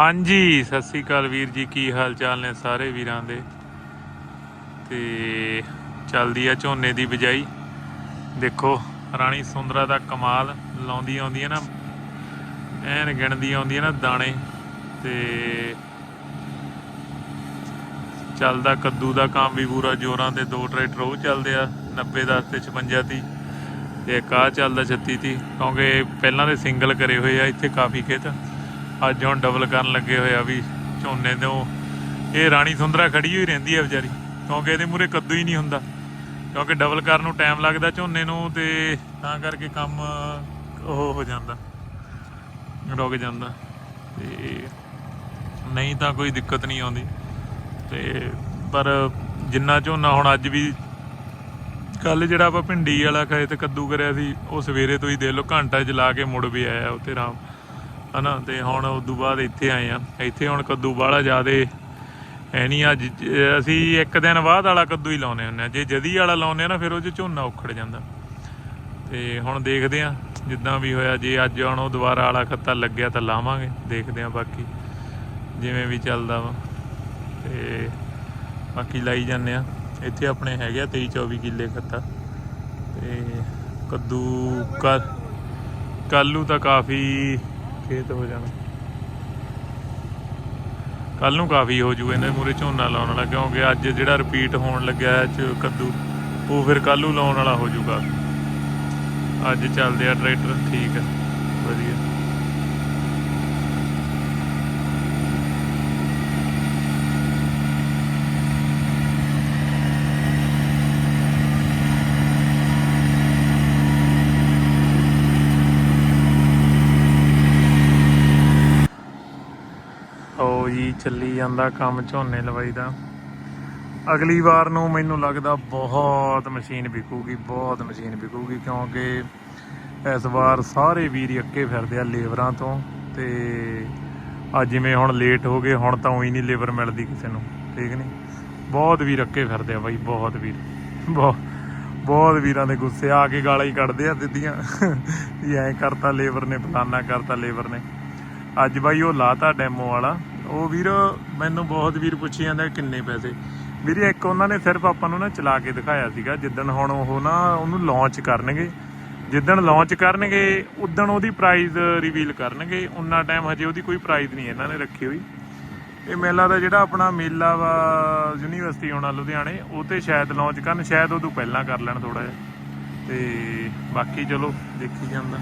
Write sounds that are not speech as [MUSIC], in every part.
ਹਾਂਜੀ, ਸਤਿ ਸ੍ਰੀ ਅਕਾਲ ਵੀਰ ਜੀ, ਕੀ ਹਾਲ ਚਾਲ ਨੇ ਸਾਰੇ ਵੀਰਾਂ ਦੇ? ਤੇ ਚੱਲਦੀ ਆ ਝੋਨੇ ਦੀ ਬਿਜਾਈ। ਦੇਖੋ, ਰਾਣੀ ਸੁੰਦਰਾ ਦਾ ਕਮਾਲ, ਲਾਉਂਦੀ ਆਉਂਦੀ ਹੈ ਨਾ, ਐਨ ਗਿਣਦੀ ਆਉਂਦੀ ਹੈ ਨਾ ਦਾਣੇ, ਤੇ ਚੱਲਦਾ ਕੱਦੂ ਦਾ ਕੰਮ ਵੀ ਪੂਰਾ ਜੋਰਾਂ ਤੇ ਦੋ ਟਰੈਕਟਰ ਉਹ ਚੱਲਦੇ ਆ 90 10 ਤੇ 56 ਤੀ ਤੇ ਇੱਕ ਆਹ ਚੱਲਦਾ 36 ਤੀ ਕਿਉਂਕਿ ਪਹਿਲਾਂ ਦੇ ਸਿੰਗਲ ਕਰੇ ਹੋਏ ਆ ਇੱਥੇ ਕਾਫੀ ਖੇਤ। ਅੱਜ ਹੁਣ ਡਬਲ ਕਰਨ ਲੱਗੇ ਹੋਏ ਆ ਵੀ ਝੋਨੇ ਦੇ ਉਹ ਇਹ ਰਾਣੀ ਸੁੰਦਰਾ ਖੜੀ ਹੋਈ ਰਹਿੰਦੀ ਆ ਵਿਚਾਰੀ, ਕਿਉਂਕਿ ਇਹਦੇ ਮੂਰੇ ਕੱਦੂ ਹੀ ਨਹੀਂ ਹੁੰਦਾ। ਕਿਉਂਕਿ ਡਬਲ ਕਰਨ ਨੂੰ ਟਾਈਮ ਲੱਗਦਾ ਝੋਨੇ ਨੂੰ ਤੇ ਤਾਂ ਕਰਕੇ ਕੰਮ ਉਹ ਹੋ ਜਾਂਦਾ, ਰੁਕ ਜਾਂਦਾ। ਤੇ ਨਹੀਂ ਤਾਂ ਕੋਈ ਦਿੱਕਤ ਨਹੀਂ ਆਉਂਦੀ। ਤੇ ਪਰ ਜਿੰਨਾ ਝੋਨਾ ਹੁਣ ਅੱਜ ਵੀ ਕੱਲ ਜਿਹੜਾ ਆਪਾਂ ਭਿੰਡੀ ਵਾਲਾ ਖੇਤ ਕੱਦੂ ਕਰਿਆ ਸੀ, ਉਹ ਸਵੇਰੇ ਤੋਂ ਹੀ ਦੇ ਲਓ, ਘੰਟਾ ਚ ਲਾ ਕੇ ਮੁੜ ਵੀ ਆਇਆ ਉੱਥੇ ਰਾਮ। ਹਨਾ, ਤੇ ਹੁਣ ਉਸ ਤੋਂ ਬਾਅਦ ਇੱਥੇ ਆਏ ਆ ਇੱਥੇ ਹੁਣ ਕੱਦੂ ਬਾਹਲਾ ਜ਼ਿਆਦੇ ਐ ਨਹੀਂ ਅੱਜ ਜ- ਅਸੀਂ ਇੱਕ ਦਿਨ ਬਾਅਦ ਵਾਲਾ ਕੱਦੂ ਹੀ ਲਾਉਨੇ ਹੁੰਨੇ ਆ ਜੇ ਜਦੀ ਵਾਲਾ ਲਾਉਨੇ ਆ ਨਾ, ਫਿਰ ਉਹ ਚ ਝੋਨਾ ਉਖੜ ਜਾਂਦਾ। ਤੇ ਹੁਣ ਦੇਖਦੇ ਆ ਜਿੱਦਾਂ ਵੀ ਹੋਇਆ, ਜੇ ਅੱਜ ਹੁਣ ਉਹ ਦੁਬਾਰਾ ਵਾਲਾ ਖੱਤਾ ਲੱਗਿਆ ਤਾਂ ਲਾਵਾਂਗੇ। ਦੇਖਦੇ ਆ ਬਾਕੀ ਜਿਵੇਂ ਵੀ ਚੱਲਦਾ ਵਾ। ਤੇ ਬਾਕੀ ਲਾਈ ਜਾਂਦੇ ਆ ਇੱਥੇ ਆਪਣੇ ਹੈਗੇ ਆ 23 24 ਕਿੱਲੇ ਖੱਤਾ। ਤੇ ਕੱਦੂ ਕੱਲੂ ਤਾਂ ਕਾਫੀ ਖੇਤ ਹੋ ਜਾਣਾ। ਕੱਲ ਨੂੰ ਕਾਫੀ ਹੋ ਜੂ, ਇਹਨੇ ਮੂਰੇ ਝੋਨਾ ਲਾਉਣ ਵਾਲਾ, ਕਿਉਂਕਿ ਅੱਜ ਜਿਹੜਾ ਰਿਪੀਟ ਹੋਣ ਲੱਗਿਆ ਇਹ ਚ ਕੱਦੂ, ਉਹ ਫਿਰ ਕੱਲ ਨੂੰ ਲਾਉਣ ਵਾਲਾ ਹੋ ਜੂਗਾ। ਅੱਜ ਚੱਲਦੇ ਆ ਟਰੈਕਟਰ, ਠੀਕ ਹੈ, ਵਧੀਆ। ਓ ਜੀ, ਚੱਲੀ ਜਾਂਦਾ ਕੰਮ ਝੋਨੇ ਲਵਾਈ ਦਾ। ਅਗਲੀ ਵਾਰ ਨੂੰ ਮੈਨੂੰ ਲੱਗਦਾ ਬਹੁਤ ਮਸ਼ੀਨ ਵਿਕੂਗੀ, ਬਹੁਤ ਮਸ਼ੀਨ ਵਿਕੂਗੀ, ਕਿਉਂਕਿ ਇਸ ਵਾਰ ਸਾਰੇ ਵੀਰ ਅੱਕੇ ਫਿਰਦੇ ਆ ਲੇਬਰਾਂ ਤੋਂ ਤੇ ਅੱਜ ਜਿਵੇਂ ਹੁਣ ਲੇਟ ਹੋ ਗਏ, ਹੁਣ ਤਾਂ ਉਹੀ ਨਹੀਂ ਲੇਬਰ ਮਿਲਦੀ ਕਿਸੇ ਨੂੰ, ਠੀਕ ਨਹੀਂ? ਬਹੁਤ ਵੀਰ ਅੱਕੇ ਫਿਰਦੇ ਆ ਬਾਈ, ਬਹੁਤ ਵੀਰ। ਬਹੁਤ ਬਹੁਤ ਵੀਰਾਂ ਦੇ ਗੁੱਸੇ ਆ ਕੇ ਗਾਲਾਂ ਹੀ ਕੱਢਦੇ ਆ ਸਿੱਧੀਆਂ। ਵੀ ਐਂ ਕਰਤਾ ਲੇਬਰ ਨੇ, ਫਲਾਨਾ ਕਰਤਾ ਲੇਬਰ ਨੇ। ਅੱਜ ਬਾਈ ਉਹ ਲਾਤਾ ਡੈਮੋ ਵਾਲਾ ਉਹ ਵੀਰ, ਮੈਨੂੰ ਬਹੁਤ ਵੀਰ ਪੁੱਛੀ ਜਾਂਦਾ ਕਿੰਨੇ ਪੈਸੇ। ਵੀਰੇ, ਇੱਕ ਉਹਨਾਂ ਨੇ ਸਿਰਫ ਆਪਾਂ ਨੂੰ ਨਾ ਚਲਾ ਕੇ ਦਿਖਾਇਆ ਸੀਗਾ, ਜਿੱਦਣ ਹੁਣ ਉਹ ਨਾ ਉਹਨੂੰ ਲਾਂਚ ਕਰਨਗੇ। ਜਿੱਦਣ ਲਾਂਚ ਕਰਨਗੇ ਉਦੋਂ ਉਹਦੀ ਪ੍ਰਾਈਸ ਰਿਵੀਲ ਕਰਨਗੇ। ਉਨਾ ਟਾਈਮ ਹਜੇ ਉਹਦੀ ਕੋਈ ਪ੍ਰਾਈਸ ਨਹੀਂ ਇਹਨਾਂ ਨੇ ਰੱਖੀ ਹੋਈ। ਇਹ ਮੇਲਾ ਦਾ ਜਿਹੜਾ ਆਪਣਾ ਮੇਲਾ ਵਾ, ਯੂਨੀਵਰਸਿਟੀ ਆਉਣਾ ਲੁਧਿਆਣੇ, ਉਹ ਤੇ ਸ਼ਾਇਦ ਲਾਂਚ ਕਰਨ, ਸ਼ਾਇਦ ਉਦੋਂ ਪਹਿਲਾਂ ਕਰ ਲੈਣ ਥੋੜਾ ਜਿਹਾ। ਤੇ ਬਾਕੀ ਚਲੋ, ਦੇਖੀ ਜਾਂਦਾ।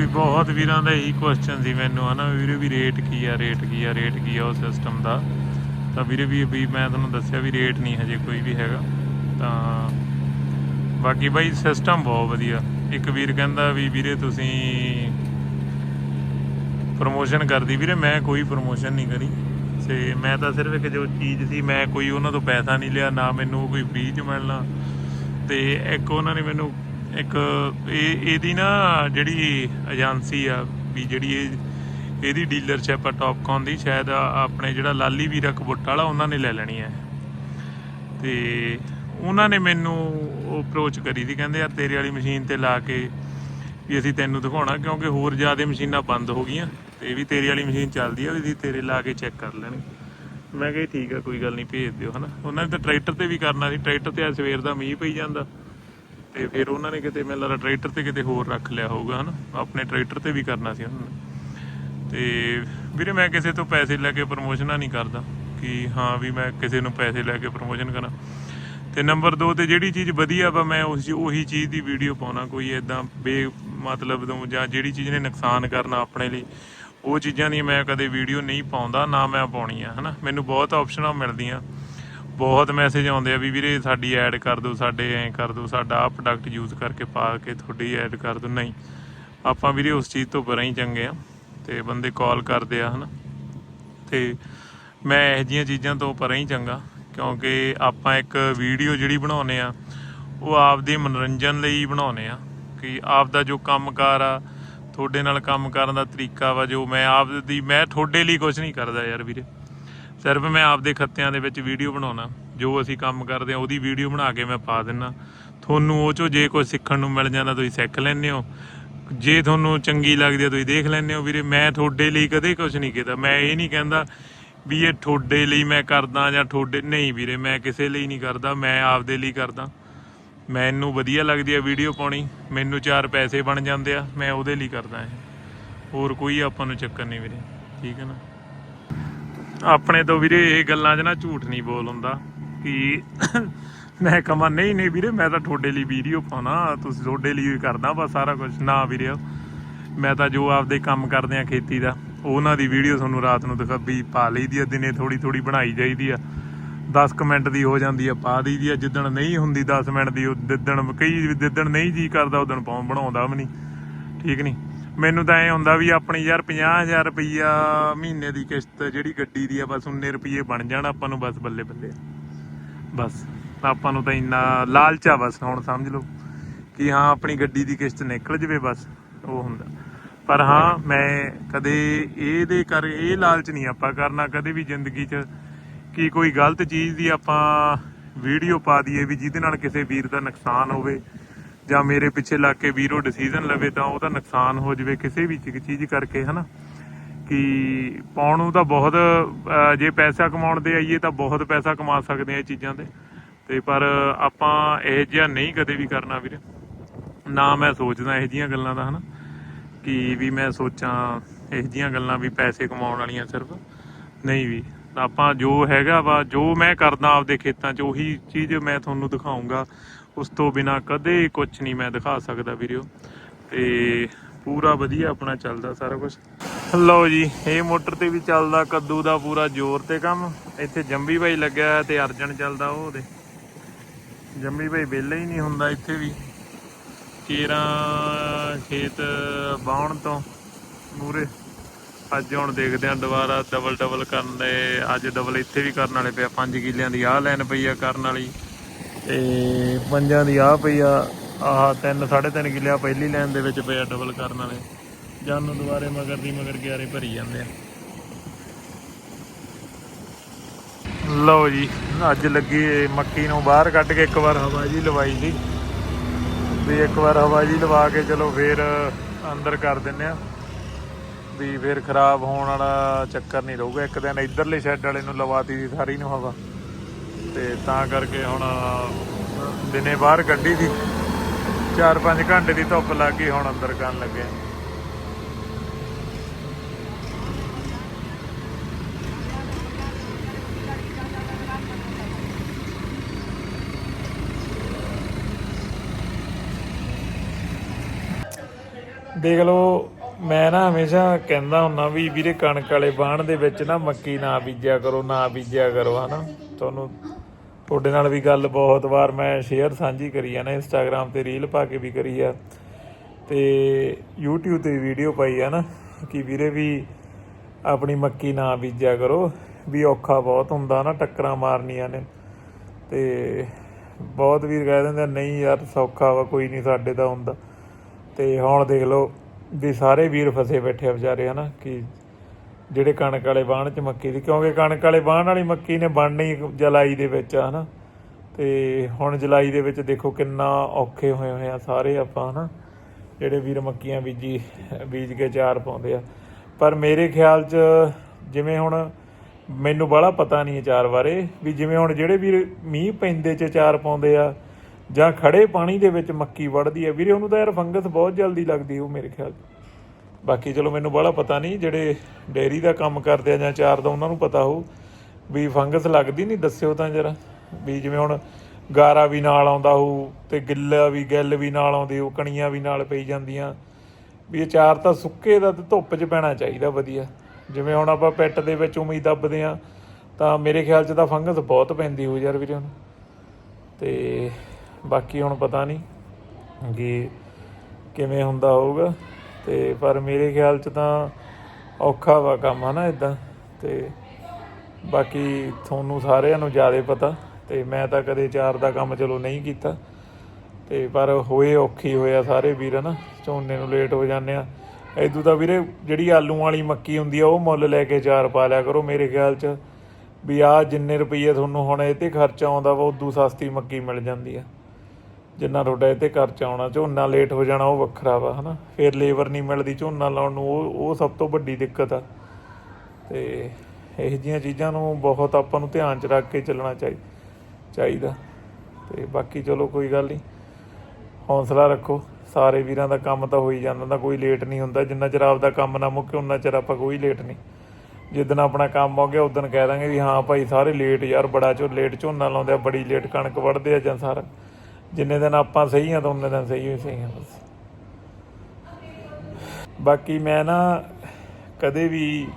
ਵੀ ਬਹੁਤ ਵੀਰਾਂ ਦਾ ਇਹੀ ਕੁਐਸਚਨ ਸੀ ਮੈਨੂੰ, ਹਨਾ ਵੀਰੇ ਵੀ ਰੇਟ ਕੀ ਆ ਰੇਟ ਕੀ ਆ ਰੇਟ ਕੀ ਆ ਉਹ ਸਿਸਟਮ ਦਾ। ਤਾਂ ਵੀਰੇ ਵੀ ਵੀ ਮੈਂ ਤੁਹਾਨੂੰ ਦੱਸਿਆ ਵੀ ਰੇਟ ਨਹੀਂ ਹਜੇ ਕੋਈ ਵੀ ਹੈਗਾ। ਤਾਂ ਬਾਕੀ ਬਾਈ ਸਿਸਟਮ ਬਹੁਤ ਵਧੀਆ। ਇੱਕ ਵੀਰ ਕਹਿੰਦਾ ਵੀ ਵੀਰੇ ਤੁਸੀਂ ਪ੍ਰੋਮੋਸ਼ਨ ਕਰਦੀ। ਵੀਰੇ ਮੈਂ ਕੋਈ ਪ੍ਰੋਮੋਸ਼ਨ ਨਹੀਂ ਕਰੀ। ਤੇ ਮੈਂ ਤਾਂ ਸਿਰਫ ਇੱਕ ਜੋ ਚੀਜ਼ ਸੀ, ਮੈਂ ਕੋਈ ਉਹਨਾਂ ਤੋਂ ਪੈਸਾ ਨਹੀਂ ਲਿਆ, ਨਾ ਮੈਨੂੰ ਕੋਈ ਫ੍ਰੀ ਚ ਮਿਲਣਾ। ਤੇ ਇੱਕ ਉਹਨਾਂ ਨੇ ਮੈਨੂੰ ਇੱਕ ਇਹ ਇਹਦੀ ਨਾ ਜਿਹੜੀ ਏਜੰਸੀ ਆ ਵੀ ਜਿਹੜੀ ਇਹ ਇਹਦੀ ਡੀਲਰਸ਼ਿਪ ਆ ਟੌਪਕੌਨ ਦੀ, ਸ਼ਾਇਦ ਆਪਣੇ ਜਿਹੜਾ ਲਾਲੀ ਵੀਰਾ ਕਬੁੱਟ ਵਾਲਾ ਉਹਨਾਂ ਨੇ ਲੈ ਲੈਣੀ ਹੈ। ਤੇ ਉਹਨਾਂ ਨੇ ਮੈਨੂੰ ਅਪਰੋਚ ਕਰੀ ਸੀ, ਕਹਿੰਦੇ ਯਾਰ ਤੇਰੇ ਵਾਲੀ ਮਸ਼ੀਨ ਤੇ ਲਾ ਕੇ ਵੀ ਅਸੀਂ ਤੈਨੂੰ ਦਿਖਾਉਣਾ, ਕਿਉਂਕਿ ਹੋਰ ਜ਼ਿਆਦਾ ਮਸ਼ੀਨਾਂ ਬੰਦ ਹੋ ਗਈਆਂ, ਤੇ ਇਹ ਵੀ ਤੇਰੇ ਵਾਲੀ ਮਸ਼ੀਨ ਚੱਲਦੀ ਆ, ਵੀ ਤੇਰੇ ਲਾ ਕੇ ਚੈੱਕ ਕਰ ਲੈਣਗੇ ਮੈਂ ਕਿਹਾ ਠੀਕ ਆ, ਕੋਈ ਗੱਲ ਨਹੀਂ, ਭੇਜ ਦਿਓ, ਹਨਾ। ਉਹਨਾਂ ਨੇ ਤਾਂ ਟਰੈਕਟਰ ਤੇ ਵੀ ਕਰਨਾ ਸੀ, ਟਰੈਕਟਰ ਤੇ ਆ ਸਵੇਰ ਦਾ ਮੀਂਹ ਪਈ ਜਾਂਦਾ। ਤੇ ਫਿਰ ਉਹਨਾਂ ਨੇ ਕਿਤੇ ਮੈਨੂੰ ਲੱਗਦਾ ਟਰੈਕਟਰ ਤੇ ਕਿਤੇ ਹੋਰ ਰੱਖ ਲਿਆ ਹੋਊਗਾ, ਹਨਾ? ਆਪਣੇ ਟਰੈਕਟਰ ਤੇ ਵੀ ਕਰਨਾ ਸੀ ਉਹਨਾਂ ਨੇ। ਤੇ ਵੀਰੇ ਮੈਂ ਕਿਸੇ ਤੋਂ ਪੈਸੇ ਲੈ ਕੇ ਪ੍ਰਮੋਸ਼ਨਾਂ ਨਹੀਂ ਕਰਦਾ ਕਿ ਹਾਂ ਵੀ ਮੈਂ ਕਿਸੇ ਨੂੰ ਪੈਸੇ ਲੈ ਕੇ ਪ੍ਰਮੋਸ਼ਨ ਕਰਾਂ। ਤੇ ਨੰਬਰ 2 ਤੇ ਜਿਹੜੀ ਚੀਜ਼ ਵਧੀਆ ਵਾ ਮੈਂ ਉਸ ਉਹੀ ਚੀਜ਼ ਦੀ ਵੀਡੀਓ ਪਾਉਣਾ, ਕੋਈ ਇਦਾਂ ਬੇ ਮਤਲਬ ਤੋਂ ਜਾਂ ਜਿਹੜੀ ਚੀਜ਼ ਨੇ ਨੁਕਸਾਨ ਕਰਨਾ ਆਪਣੇ ਲਈ, ਉਹ ਚੀਜ਼ਾਂ ਦੀ ਮੈਂ ਕਦੇ ਵੀਡੀਓ ਨਹੀਂ ਪਾਉਂਦਾ, ਨਾ ਮੈਂ ਪਾਉਣੀ ਆ ਹਨਾ? ਮੈਨੂੰ ਬਹੁਤ ਆਪਸ਼ਨਾਂ ਮਿਲਦੀਆਂ। ਬਹੁਤ ਮੈਸੇਜ ਆਉਂਦੇ ਆ ਵੀ ਵੀਰੇ ਸਾਡੀ ਐਡ ਕਰ ਦਿਓ, ਸਾਡੇ ਐਂ ਕਰ ਦਿਓ, ਸਾਡਾ ਆ ਪ੍ਰੋਡਕਟ ਯੂਜ਼ ਕਰਕੇ ਪਾ ਕੇ ਤੁਹਾਡੀ ਐਡ ਕਰ ਦਿਓ। ਨਹੀਂ, ਆਪਾਂ ਵੀਰੇ ਉਸ ਚੀਜ਼ ਤੋਂ ਪਰਾਂ ਹੀ ਚੰਗੇ ਆ ਤੇ ਬੰਦੇ ਕਾਲ ਕਰਦੇ ਆ, ਹਨਾ। ਤੇ ਮੈਂ ਇਹੋ ਜਿਹੀਆਂ ਚੀਜ਼ਾਂ ਤੋਂ ਪਰਾਂ ਹੀ ਚੰਗਾ, ਕਿਉਂਕਿ ਆਪਾਂ ਇੱਕ ਵੀਡੀਓ ਜਿਹੜੀ ਬਣਾਉਨੇ ਆ, ਉਹ ਆਪਦੇ ਮਨੋਰੰਜਨ ਲਈ ਬਣਾਉਨੇ ਆ, ਕਿ ਆਪ ਦਾ ਜੋ ਕੰਮਕਾਰ ਆ, ਤੁਹਾਡੇ ਨਾਲ ਕੰਮ ਕਰਨ ਦਾ ਤਰੀਕਾ ਵਾ, ਜੋ ਮੈਂ ਆਪ ਦੀ, ਮੈਂ ਤੁਹਾਡੇ ਲਈ ਕੁਝ ਨਹੀਂ ਕਰਦਾ ਯਾਰ ਵੀਰੇ। ਸਿਰਫ ਮੈਂ ਆਪਦੇ ਖੱਤਿਆਂ ਦੇ ਵਿੱਚ ਵੀਡੀਓ ਬਣਾਉਣਾ, ਜੋ ਅਸੀਂ ਕੰਮ ਕਰਦੇ ਆ ਉਹਦੀ ਵੀਡੀਓ ਬਣਾ ਕੇ ਮੈਂ ਪਾ ਦਿੰਨਾ। ਤੁਹਾਨੂੰ ਉਹ ਚੋਂ ਜੇ ਕੁਝ ਸਿੱਖਣ ਨੂੰ ਮਿਲ ਜਾਂਦਾ, ਤੁਸੀਂ ਸਿੱਖ ਲੈਂਦੇ ਹੋ। ਜੇ ਤੁਹਾਨੂੰ ਚੰਗੀ ਲੱਗਦੀ ਹੈ ਤੁਸੀਂ ਦੇਖ ਲੈਂਦੇ ਹੋ। ਵੀਰੇ, ਮੈਂ ਤੁਹਾਡੇ ਲਈ ਕਦੇ ਕੁਝ ਨਹੀਂ ਕੀਤਾ। ਮੈਂ ਇਹ ਨਹੀਂ ਕਹਿੰਦਾ ਵੀ ਇਹ ਤੁਹਾਡੇ ਲਈ ਮੈਂ ਕਰਦਾ ਜਾਂ ਤੁਹਾਡੇ, ਨਹੀਂ ਵੀਰੇ, ਮੈਂ ਕਿਸੇ ਲਈ ਨਹੀਂ ਕਰਦਾ, ਮੈਂ ਆਪਦੇ ਲਈ ਕਰਦਾ। ਮੈਨੂੰ ਵਧੀਆ ਲੱਗਦੀ ਆ ਵੀਡੀਓ ਪਾਉਣੀ, ਮੈਨੂੰ ਚਾਰ ਪੈਸੇ ਬਣ ਜਾਂਦੇ ਆ, ਮੈਂ ਉਹਦੇ ਲਈ ਕਰਦਾ ਇਹ। ਹੋਰ ਕੋਈ ਆਪਾਂ ਨੂੰ ਚੱਕਰ ਨਹੀਂ ਵੀਰੇ, ਠੀਕ ਹੈ ਨਾ? ਆਪਣੇ ਤੋਂ ਵੀਰੇ ਇਹ ਗੱਲਾਂ 'ਚ ਨਾ ਝੂਠ ਨਹੀਂ ਬੋਲ ਹੁੰਦਾ ਕਿ [COUGHS] ਮੈਂ ਕਮਾ ਨਹੀਂ ਨਹੀਂ ਵੀਰੇ, ਮੈਂ ਤਾਂ ਤੁਹਾਡੇ ਲਈ ਵੀਡੀਓ ਪਾਉਣਾ, ਤੁਸੀਂ ਤੁਹਾਡੇ ਲਈ ਹੀ ਕਰਦਾ ਬਸ ਸਾਰਾ ਕੁਝ ਨਾ ਵੀਰੇ, ਮੈਂ ਤਾਂ ਜੋ ਆਪਦੇ ਕੰਮ ਕਰਦੇ ਆ ਖੇਤੀ ਦਾ, ਉਹਨਾਂ ਦੀ ਵੀਡੀਓ ਤੁਹਾਨੂੰ ਰਾਤ ਨੂੰ ਦਿਖਾ ਵੀ ਪਾ ਲਈਦੀ ਆ, ਦਿਨੇ ਥੋੜੀ ਥੋੜੀ ਬਣਾਈ ਜਾਈਦੀ ਆ। 10 ਕੁ ਮਿੰਟ ਦੀ ਹੋ ਜਾਂਦੀ ਆ, ਪਾ ਦਈਦੀ ਆ। ਜਿੱਦਣ ਨਹੀਂ ਹੁੰਦੀ 10 ਮਿੰਟ ਦੀ, ਉਹ ਦਿੱਦਣ ਕਈ ਦਿੱਦਣ ਨਹੀਂ ਜੀ ਕਰਦਾ ਉਦਣ ਪਾਉ ਬਣਾਉਂਦਾ ਵੀ ਨਹੀਂ। ਠੀਕ ਨਹੀਂ? ਮੈਨੂੰ ਤਾਂ ਐ ਹੁੰਦਾ ਵੀ ਆਪਣੀ ਯਾਰ 50000 ਰੁਪਈਆ ਮਹੀਨੇ ਦੀ ਕਿਸ਼ਤ ਜਿਹੜੀ ਗੱਡੀ ਦੀ ਆ, ਬਸ 19 ਰੁਪਏ ਬਣ ਜਾਣ, ਆਪਾਂ ਨੂੰ ਬਸ ਬੱਲੇ ਬੱਲੇ। ਬਸ, ਆਪਾਂ ਨੂੰ ਤਾਂ ਇੰਨਾ ਲਾਲਚ ਆ ਬਸ, ਹੁਣ ਸਮਝ ਲਓ ਕਿ ਹਾਂ, ਆਪਣੀ ਗੱਡੀ ਦੀ ਕਿਸ਼ਤ ਨਿਕਲ ਜਵੇ ਬਸ, ਉਹ ਹੁੰਦਾ। ਪਰ ਹਾਂ, ਮੈਂ ਕਦੇ ਇਹਦੇ ਕਰ, ਇਹ ਲਾਲਚ ਨਹੀਂ ਆਪਾਂ ਕਰਨਾ ਕਦੇ ਵੀ ਜ਼ਿੰਦਗੀ 'ਚ ਕਿ ਕੋਈ ਗਲਤ ਚੀਜ਼ ਦੀ ਆਪਾਂ ਵੀਡੀਓ ਪਾ ਦਈਏ ਵੀ ਜਿਹਦੇ ਨਾਲ ਕਿਸੇ ਵੀਰ ਦਾ ਨੁਕਸਾਨ ਹੋਵੇ। ਜਾਂ ਮੇਰੇ ਪਿੱਛੇ ਲੱਗ ਕੇ ਵੀਰੋ ਡਿਸੀਜਨ ਲਵੇ ਤਾਂ ਉਹਦਾ ਨੁਕਸਾਨ ਹੋ ਜਾਵੇ ਕਿਸੇ ਵੀ ਚੀਜ਼ ਕਰਕੇ, ਹਨਾ? ਕਿ ਪਾਉਣ ਨੂੰ ਤਾਂ ਬਹੁਤ ਜੇ ਪੈਸਾ ਕਮਾਉਣ ਦੇ ਆਈਏ ਤਾਂ ਬਹੁਤ ਪੈਸਾ ਕਮਾ ਸਕਦੇ ਆ ਇਹ ਚੀਜ਼ਾਂ ਤੇ। ਤੇ ਪਰ ਆਪਾਂ ਇਹ ਜਿਹਾ ਨਹੀਂ ਕਦੇ ਵੀ ਕਰਨਾ ਵੀਰੇ। ਨਾ ਮੈਂ ਸੋਚਦਾ ਇਹ ਜੀਆਂ ਗੱਲਾਂ ਦਾ, ਹਨਾ? ਕਿ ਵੀ ਮੈਂ ਸੋਚਾਂ ਇਹ ਜੀਆਂ ਗੱਲਾਂ ਵੀ ਪੈਸੇ ਕਮਾਉਣ ਵਾਲੀਆਂ ਸਿਰਫ। ਨਹੀਂ ਵੀ, ਆਪਾਂ ਜੋ ਹੈਗਾ ਵਾ, ਜੋ ਮੈਂ ਕਰਦਾ ਆਪਦੇ ਖੇਤਾਂ 'ਚ, ਉਹੀ ਚੀਜ਼ ਮੈਂ ਤੁਹਾਨੂੰ ਦਿਖਾਉਂਗਾ ਉਸ ਤੋਂ ਬਿਨਾ ਕਦੇ ਕੁਝ ਨਹੀਂ ਮੈਂ ਦਿਖਾ ਸਕਦਾ ਵੀਰਿਓ। ਤੇ ਪੂਰਾ ਵਧੀਆ ਆਪਣਾ ਚੱਲਦਾ ਸਾਰਾ ਕੁਝ ਲਓ ਜੀ, ਇਹ ਮੋਟਰ ਤੇ ਵੀ ਚੱਲਦਾ ਕੱਦੂ ਦਾ ਪੂਰਾ ਜ਼ੋਰ ਤੇ ਕੰਮ। ਇੱਥੇ ਜੰਬੀ ਭਾਈ ਲੱਗਿਆ ਹੋਇਆ ਤੇ ਅਰਜਨ ਚੱਲਦਾ ਉਹਦੇ ਜੰਬੀ ਭਾਈ ਵਿਹਲਾ ਹੀ ਨਹੀਂ ਹੁੰਦਾ ਇੱਥੇ ਵੀ। ਕੇਰਾਂ ਖੇਤ ਬਾਉਣ ਤੋਂ ਮੂਰੇ ਅੱਜ ਹੁਣ ਦੇਖਦੇ ਆਂ ਦੁਬਾਰਾ ਡਬਲ ਡਬਲ ਕਰਨ ਦੇ ਅੱਜ ਡਬਲ ਇੱਥੇ ਵੀ ਕਰਨ ਵਾਲੇ ਪਿਆ 5 ਕਿੱਲਿਆਂ ਦੀ ਆਹ ਲੈਣ ਪਈ ਆ ਕਰਨ ਵਾਲੀ। ਤੇ ਪੰਜਾਂ ਦੀ ਆਹ ਪਈ ਆ, ਆਹ ਤਿੰਨ, ਸਾਢੇ ਤਿੰਨ ਕਿੱਲਿਆ ਪਹਿਲੀ ਲਾਈਨ ਦੇ ਵਿੱਚ ਪਿਆ ਡਬਲ ਕਰਨ ਵਾਲੇ। ਜਨ ਨੂੰ ਦੁਬਾਰੇ ਮਗਰ ਦੀ ਮਗਰ ਗਿਆਰੇ ਭਰੀ ਜਾਂਦੇ ਆ। ਲਓ ਜੀ, ਅੱਜ ਲੱਗੀ ਮੱਕੀ ਨੂੰ ਬਾਹਰ ਕੱਢ ਕੇ ਇੱਕ ਵਾਰ ਹਵਾ ਜੀ ਲਵਾਈ ਸੀ ਵੀ ਇੱਕ ਵਾਰ ਹਵਾ ਜੀ ਲਵਾ ਕੇ ਚਲੋ ਫੇਰ ਅੰਦਰ ਕਰ ਦਿੰਨੇ ਆ। ਵੀ ਫੇਰ ਖਰਾਬ ਹੋਣ ਵਾਲਾ ਚੱਕਰ ਨਹੀਂ ਰਹੂਗਾ। ਇੱਕ ਦਿਨ ਇਧਰਲੇ ਸ਼ੈੱਡ ਵਾਲੇ ਨੂੰ ਲਵਾਤੀ ਸੀ ਸਾਰੀ ਨੂੰ ਹਵਾ। ਤੇ ਤਾਂ ਕਰਕੇ ਹੁਣ ਦਿਨੇ ਬਾਹਰ ਕੱਢੀ ਸੀ 4-5 ਘੰਟੇ ਦੀ ਧੁੱਪ ਲੱਗ ਗਈ, ਹੁਣ ਅੰਦਰ ਕਰਨ ਲੱਗੇ ਦੇਖ ਲਓ ਮੈਂ ਨਾ ਹਮੇਸ਼ਾ ਕਹਿੰਦਾ ਹੁੰਨਾ ਵੀ ਵੀਰੇ ਕਣਕ ਵਾਲੇ ਬਾਣ ਦੇ ਵਿੱਚ ਨਾ ਮੱਕੀ ਨਾ ਬੀਜਿਆ ਕਰੋ, ਨਾ ਬੀਜਿਆ ਕਰੋ, ਹਨਾ? ਤੁਹਾਨੂੰ ਤੁਹਾਡੇ ਨਾਲ ਵੀ ਗੱਲ ਬਹੁਤ ਵਾਰ ਮੈਂ ਸ਼ੇਅਰ ਸਾਂਝੀ ਕਰੀ ਆ ਨਾ ਇੰਸਟਾਗ੍ਰam ਤੇ ਰੀਲ ਪਾ ਕੇ ਵੀ ਕਰੀ ਆ। ਤੇ YouTube ਤੇ ਵੀਡੀਓ ਪਾਈ ਆ ਨਾ ਕਿ ਵੀਰੇ ਵੀ ਆਪਣੀ ਮੱਕੀ ਨਾ ਬੀਜਿਆ ਕਰੋ, ਵੀ ਔਖਾ ਬਹੁਤ ਹੁੰਦਾ ਨਾ ਟੱਕਰਾਂ ਮਾਰਨੀਆਂ ਨੇ। ਤੇ ਬਹੁਤ ਵੀਰ ਕਹਿ ਦਿੰਦੇ ਨਹੀਂ ਯਾਰ, ਸੌਖਾ ਵਾ, ਕੋਈ ਨਹੀਂ, ਸਾਡੇ ਤਾਂ ਹੁੰਦਾ। ਤੇ ਹੁਣ ਦੇਖ ਲਓ ਵੀ ਸਾਰੇ ਵੀਰ ਫਸੇ ਬੈਠੇ ਆ ਵਿਚਾਰੇ, ਹਨਾ, ਕਿ ਜਿਹੜੇ ਕਣਕ ਵਾਲੇ ਬਾਣ ਚ ਮੱਕੀ ਦੀ, ਕਿਉਂਕਿ ਕਣਕ ਵਾਲੇ ਬਾਣ ਵਾਲੀ ਮੱਕੀ ਨੇ ਬਣਨੀ ਜੁਲਾਈ ਦੇ ਵਿੱਚ ਆ, ਹਨਾ। ਤੇ ਹੁਣ ਜੁਲਾਈ ਦੇ ਵਿੱਚ ਦੇਖੋ ਕਿੰਨਾ ਔਖੇ ਹੋਏ ਹੋਏ ਆ ਸਾਰੇ ਆਪਾਂ, ਹਨਾ। ਜਿਹੜੇ ਵੀਰ ਮੱਕੀਆਂ ਬੀਜੀ, ਬੀਜ ਕੇ ਚਾਰ ਪਾਉਂਦੇ ਆ। ਪਰ ਮੇਰੇ ਖਿਆਲ 'ਚ ਜਿਵੇਂ ਹੁਣ ਮੈਨੂੰ ਬੜਾ ਪਤਾ ਨਹੀਂ ਚਾਰ ਬਾਰੇ, ਵੀ ਜਿਵੇਂ ਹੁਣ ਜਿਹੜੇ ਵੀਰ ਮੀਂਹ ਪੈਂਦੇ 'ਚ ਚਾਰ ਪਾਉਂਦੇ ਆ ਜਾਂ ਖੜੇ ਪਾਣੀ ਦੇ ਵਿੱਚ ਮੱਕੀ ਵੜਦੀ ਹੈ। ਵੀਰੇ, ਉਹਨੂੰ ਤਾਂ ਯਾਰ ਫੰਗਸ ਬਹੁਤ ਜਲਦੀ ਲੱਗਦੀ ਉਹ ਮੇਰੇ ਖਿਆਲ ਬਾਕੀ ਚਲੋ, ਮੈਨੂੰ ਬੜਾ ਪਤਾ ਨਹੀਂ, ਜਿਹੜੇ ਡੇਅਰੀ ਦਾ ਕੰਮ ਕਰਦੇ ਆ ਜਾਂ ਚਾਰ ਦਾ, ਉਹਨਾਂ ਨੂੰ ਪਤਾ ਹੋਊ। ਵੀ ਫੰਗਸ ਲੱਗਦੀ ਨਹੀਂ, ਦੱਸਿਓ ਤਾਂ ਜਰਾ। ਵੀ ਜਿਵੇਂ ਹੁਣ ਗਾਰਾ ਵੀ ਨਾਲ ਆਉਂਦਾ ਹੋਊ ਤੇ ਗਿੱਲਾ ਵੀ, ਗਿੱਲ ਵੀ ਨਾਲ ਆਉਂਦੀ, ਉਹ ਕਣੀਆਂ ਵੀ ਨਾਲ ਪਈ ਜਾਂਦੀਆਂ। ਵੀ ਇਹ ਚਾਰ ਤਾਂ ਸੁੱਕੇ ਦਾ ਤੇ ਧੁੱਪ 'ਚ ਪੈਣਾ ਚਾਹੀਦਾ ਵਧੀਆ। ਜਿਵੇਂ ਹੁਣ ਆਪਾਂ ਪਿੱਟ ਦੇ ਵਿੱਚ ਉਮੀਦ ਦੱਬਦੇ ਆ ਤਾਂ ਮੇਰੇ ਖਿਆਲ 'ਚ ਤਾਂ ਫੰਗਸ ਬਹੁਤ ਪੈਂਦੀ ਹੋਊ ਯਾਰ ਵੀਰੇ ਉਹਨੂੰ। ਤੇ ਬਾਕੀ ਹੁਣ ਪਤਾ ਨਹੀਂ ਕਿ ਕਿਵੇਂ ਹੁੰਦਾ ਹੋਊਗਾ। ਤੇ ਪਰ ਮੇਰੇ ਖਿਆਲ 'ਚ ਤਾਂ ਔਖਾ ਵਾ ਕੰਮ, ਹਨਾ ਇਦਾਂ ਤੇ ਬਾਕੀ ਤੁਹਾਨੂੰ ਸਾਰਿਆਂ ਨੂੰ ਜ਼ਿਆਦਾ ਪਤਾ। ਤੇ ਮੈਂ ਤਾਂ ਕਦੇ ਚਾਰ ਦਾ ਕੰਮ ਚਲੋ ਨਹੀਂ ਕੀਤਾ। ਤੇ ਪਰ ਹੋਏ ਔਖੀ ਹੋਇਆ ਸਾਰੇ ਵੀਰ, ਹਨਾ। ਝੋਨੇ ਨੂੰ ਲੇਟ ਹੋ ਜਾਂਦੇ ਆ। ਐਦੂ ਤਾਂ ਵੀਰੇ ਜਿਹੜੀ ਆਲੂ ਵਾਲੀ ਮੱਕੀ ਹੁੰਦੀ ਆ, ਉਹ ਮੁੱਲ ਲੈ ਕੇ ਚਾਰ ਪਾ ਲਿਆ ਕਰੋ ਮੇਰੇ ਖਿਆਲ 'ਚ। ਵੀ ਆ ਜਿੰਨੇ ਰੁਪਏ ਤੁਹਾਨੂੰ ਹੁਣ ਇਹ ਤੇ ਖਰਚਾ ਆਉਂਦਾ ਵਾ ਉਦੋਂ ਸਸਤੀ ਮੱਕੀ ਮਿਲ ਜਾਂਦੀ ਆ। ਜਿੰਨਾ ਤੁਹਾਡਾ ਇਹ ਤੇ ਖਰਚਾ ਆਉਣਾ, ਝੋਨਾ ਲੇਟ ਹੋ ਜਾਣਾ, ਉਹ ਵੱਖਰਾ ਵਾ, ਹਨਾ? ਫਿਰ ਲੇਬਰ ਨਹੀਂ ਮਿਲਦੀ ਝੋਨਾ ਲਾਉਣ ਨੂੰ, ਉਹ ਉਹ ਸਭ ਤੋਂ ਵੱਡੀ ਦਿੱਕਤ ਆ। ਤੇ ਇਹ ਜਿਹੀਆਂ ਚੀਜ਼ਾਂ ਨੂੰ ਬਹੁਤ ਆਪਾਂ ਨੂੰ ਧਿਆਨ 'ਚ ਰੱਖ ਕੇ ਚੱਲਣਾ ਚਾਹੀ ਚਾਹੀਦਾ। ਤੇ ਬਾਕੀ ਚਲੋ ਕੋਈ ਗੱਲ ਨਹੀਂ। ਹੌਸਲਾ ਰੱਖੋ। ਸਾਰੇ ਵੀਰਾਂ ਦਾ ਕੰਮ ਤਾਂ ਹੋਈ ਜਾਂਦਾ ਹੁੰਦਾ ਕੋਈ ਲੇਟ ਨਹੀਂ ਹੁੰਦਾ। ਜਿੰਨਾ ਚਿਰ ਆਪਦਾ ਕੰਮ ਨਾ ਮੁੱਕੇ, ਉਨਾ ਚਿਰ ਆਪਾਂ ਕੋਈ ਲੇਟ ਨਹੀਂ। ਜਿੱਦਣ ਆਪਣਾ ਕੰਮ ਹੋ ਗਿਆ ਉਦੋਂ ਕਹਿ ਦਾਂਗੇ ਵੀ ਹਾਂ ਭਾਈ ਸਾਰੇ ਲੇਟ ਯਾਰ, ਬੜਾ ਚੋ ਲੇਟ ਝੋਨਾ ਲਾਉਂਦੇ ਆ, ਬੜੀ ਲੇਟ ਕਣਕ ਵੜਦੇ ਆ ਜਾਂ ਸਾਰਾ। ਜਿੰਨੇ ਦਿਨ ਆਪਾਂ ਸਹੀ ਆ ਤਾਂ ਉਹਨੇ ਦਿਨ ਸਹੀ ਹੋਈ ਸਹੀ ਆ ਬਸ। ਬਾਕੀ ਮੈਂ ਨਾ ਕਦੇ ਵੀ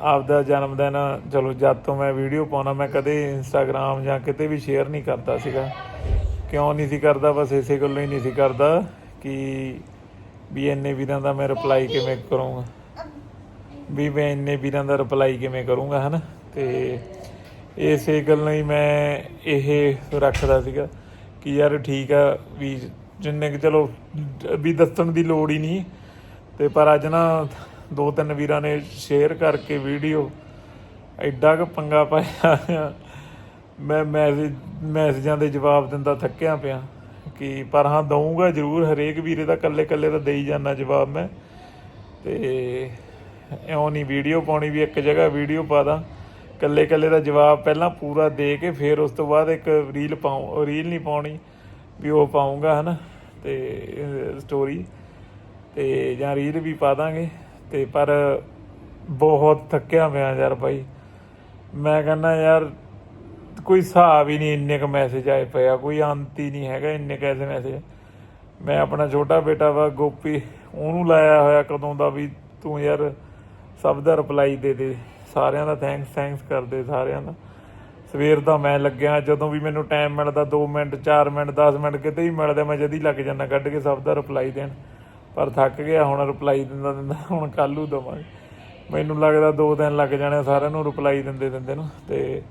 ਆਪਦਾ ਜਨਮ ਦਿਨ, ਚਲੋ ਜਦ ਤੋਂ ਮੈਂ ਵੀਡੀਓ ਪਾਉਣਾ, ਮੈਂ ਕਦੇ ਇੰਸਟਾਗ੍ਰam ਜਾਂ ਕਿਤੇ ਵੀ ਸ਼ੇਅਰ ਨਹੀਂ ਕਰਦਾ ਸੀਗਾ। ਕਿਉਂ ਨਹੀਂ ਸੀ ਕਰਦਾ, ਬਸ ਇਸੇ ਗੱਲੋਂ ਹੀ ਨਹੀਂ ਸੀ ਕਰਦਾ ਕਿ ਵੀ ਇੰਨੇ ਵੀਰਾਂ ਦਾ ਮੈਂ ਰਿਪਲਾਈ ਕਿਵੇਂ ਕਰੂੰਗਾ। ਵੀ ਮੈਂ ਇੰਨੇ ਵੀਰਾਂ ਦਾ ਰਿਪਲਾਈ ਕਿਵੇਂ ਕਰੂੰਗਾ, ਹਨਾ? ਤੇ ਇਸੇ ਗੱਲੋਂ ਹੀ ਮੈਂ ਇਹ ਰੱਖਦਾ ਸੀਗਾ। ਕਿ ਯਾਰ ਠੀਕ ਆ ਵੀ ਜਿੰਨੇ ਕਿ ਚਲੋ, ਵੀ ਦੱਸਣ ਦੀ ਲੋੜ ਹੀ ਨਹੀਂ। ਤੇ ਪਰ ਅੱਜ ਨਾ ਦੋ ਤਿੰਨ ਵੀਰਾਂ ਨੇ ਸ਼ੇਅਰ ਕਰਕੇ ਵੀਡੀਓ ਐਡਾ ਕੁ ਪੰਗਾ ਪਾਇਆ। ਮੈਂ ਮੈਸੇਜ ਮੈਸੇਜਾਂ ਦੇ ਜਵਾਬ ਦਿੰਦਾ ਥੱਕਿਆ ਪਿਆ ਕਿ ਪਰ ਹਾਂ, ਦਊਂਗਾ ਜ਼ਰੂਰ, ਹਰੇਕ ਵੀਰੇ ਦਾ ਕੱਲੇ ਕੱਲੇ ਦਾ ਦੇਈ ਜਾਂਦਾ ਜਵਾਬ ਮੈਂ। ਤੇ ਇਉਂ ਨਹੀਂ ਵੀਡੀਓ ਪਾਉਣੀ ਵੀ ਇੱਕ ਜਗ੍ਹਾ ਵੀਡੀਓ ਪਾ ਦਾਂ। ਕੱਲੇ ਕੱਲੇ ਦਾ ਜਵਾਬ ਪਹਿਲਾਂ ਪੂਰਾ ਦੇ ਕੇ ਫਿਰ ਉਸ ਤੋਂ ਬਾਅਦ ਇੱਕ ਰੀਲ ਪਾਉ ਰੀਲ ਨਹੀਂ ਪਾਉਣੀ, ਵੀ ਉਹ ਪਾਉਂਗਾ ਹਨਾ? ਤੇ ਸਟੋਰੀ ਤੇ ਜਾਂ ਰੀਲ ਵੀ ਪਾ ਦਾਂਗੇ। ਤੇ ਪਰ ਬਹੁਤ ਥੱਕਿਆ ਪਿਆ ਯਾਰ ਭਾਈ ਮੈਂ ਕਹਿੰਦਾ ਯਾਰ, ਕੋਈ ਹਿਸਾਬ ਹੀ ਨਹੀਂ ਇੰਨੇ ਕ ਮੈਸੇਜ ਆਏ ਪਏ ਆ। ਕੋਈ ਅੰਤ ਹੀ ਨਹੀਂ ਹੈਗਾ ਇੰਨੇ ਕੈਸੇ ਮੈਸੇਜ ਮੈਂ ਆਪਣਾ ਛੋਟਾ ਬੇਟਾ ਵਾ, ਗੋਪੀ, ਉਹਨੂੰ ਲਾਇਆ ਹੋਇਆ ਕਦੋਂ ਦਾ ਵੀ ਤੂੰ ਯਾਰ ਸਭ ਦਾ ਰਿਪਲਾਈ ਦੇ ਦੇ। ਸਾਰਿਆਂ ਦਾ ਥੈਂਕਸ ਥੈਂਕਸ ਕਰਦੇ ਸਾਰਿਆਂ ਦਾ। ਸਵੇਰ ਦਾ ਮੈਂ ਲੱਗਿਆ, ਜਦੋਂ ਵੀ ਮੈਨੂੰ ਟਾਈਮ ਮਿਲਦਾ 2 ਮਿੰਟ 4 ਮਿੰਟ 10 ਮਿੰਟ, ਕਿਤੇ ਹੀ ਮਿਲਦਾ, ਮੈਂ ਜਦੀ ਲੱਗ ਜਾਂਦਾ, ਕੱਢ ਕੇ ਸਭ ਦਾ ਰਿਪਲਾਈ ਦੇਣ। ਪਰ ਥੱਕ ਗਿਆ, ਹੁਣ ਰਿਪਲਾਈ ਦਿੰਦਾ ਦਿੰਦਾ, ਹੁਣ ਕੱਲੂ ਦਵਾਂਗੇ। ਮੈਨੂੰ ਲੱਗਦਾ 2 ਦਿਨ ਲੱਗ ਜਾਣੇ ਸਾਰਿਆਂ ਨੂੰ ਰਿਪਲਾਈ ਦਿੰਦੇ ਦਿੰਦੇ ਨੂੰ। ਤੇ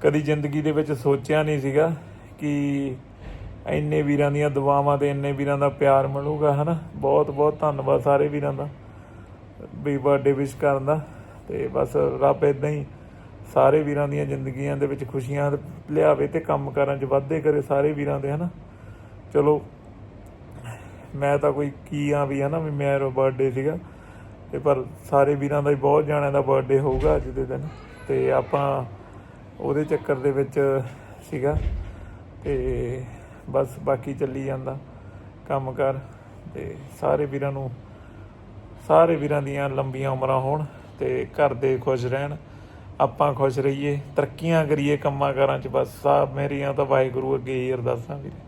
ਕਦੀ ਜ਼ਿੰਦਗੀ ਦੇ ਵਿੱਚ ਸੋਚਿਆ ਨਹੀਂ ਸੀਗਾ ਕਿ ਇੰਨੇ ਵੀਰਾਂ ਦੀਆਂ ਦੁਆਵਾਂ ਤੇ ਇੰਨੇ ਵੀਰਾਂ ਦਾ ਪਿਆਰ ਮਿਲੂਗਾ, ਹਨਾ? ਬਹੁਤ ਬਹੁਤ ਧੰਨਵਾਦ ਸਾਰੇ ਵੀਰਾਂ ਦਾ, ਵੀ ਬਰਥਡੇ ਵਿਸ਼ ਕਰਨ ਦਾ। ਤੇ ਬਸ ਰੱਬ ਇਦਾਂ ਹੀ ਸਾਰੇ ਵੀਰਾਂ ਦੀਆਂ ਜ਼ਿੰਦਗੀਆਂ ਦੇ ਵਿੱਚ ਖੁਸ਼ੀਆਂ ਲਿਆਵੇ ਤੇ ਕੰਮ ਕਾਰਾਂ 'ਚ ਵਾਧੇ ਕਰੇ ਸਾਰੇ ਵੀਰਾਂ ਦੇ, ਹਨਾ? ਚਲੋ, ਮੈਂ ਤਾਂ ਕੋਈ ਕੀ ਆ ਵੀ, ਹਨਾ, ਵੀ ਮੇਰਾ ਬਰਥਡੇ ਸੀਗਾ। ਤੇ ਪਰ ਸਾਰੇ ਵੀਰਾਂ ਦਾ ਹੀ ਬਹੁਤ ਜਾਣਿਆਂ ਦਾ ਬਰਥਡੇ ਹੋਊਗਾ ਅੱਜ ਦੇ ਦਿਨ। ਤੇ ਆਪਾਂ ਉਹਦੇ ਚੱਕਰ ਦੇ ਵਿੱਚ ਸੀਗਾ। ਤੇ ਬਸ ਬਾਕੀ ਚੱਲੀ ਜਾਂਦਾ ਕੰਮ ਕਰ। ਤੇ ਸਾਰੇ ਵੀਰਾਂ ਨੂੰ, ਸਾਰੇ ਵੀਰਾਂ ਦੀਆਂ ਲੰਬੀਆਂ ਉਮਰਾਂ ਹੋਣ। ਤੇ ਘਰ ਦੇ ਖੁਸ਼ ਰਹਿਣ, ਆਪਾਂ ਖੁਸ਼ ਰਹੀਏ, ਤਰੱਕੀਆਂ ਕਰੀਏ ਕੰਮਾਂ ਕਾਰਾਂ 'ਚ, ਬਸ ਆ ਮੇਰੀਆਂ ਤਾਂ ਵਾਹਿਗੁਰੂ ਅੱਗੇ ਹੀ ਅਰਦਾਸਾਂ ਵੀਰੇ।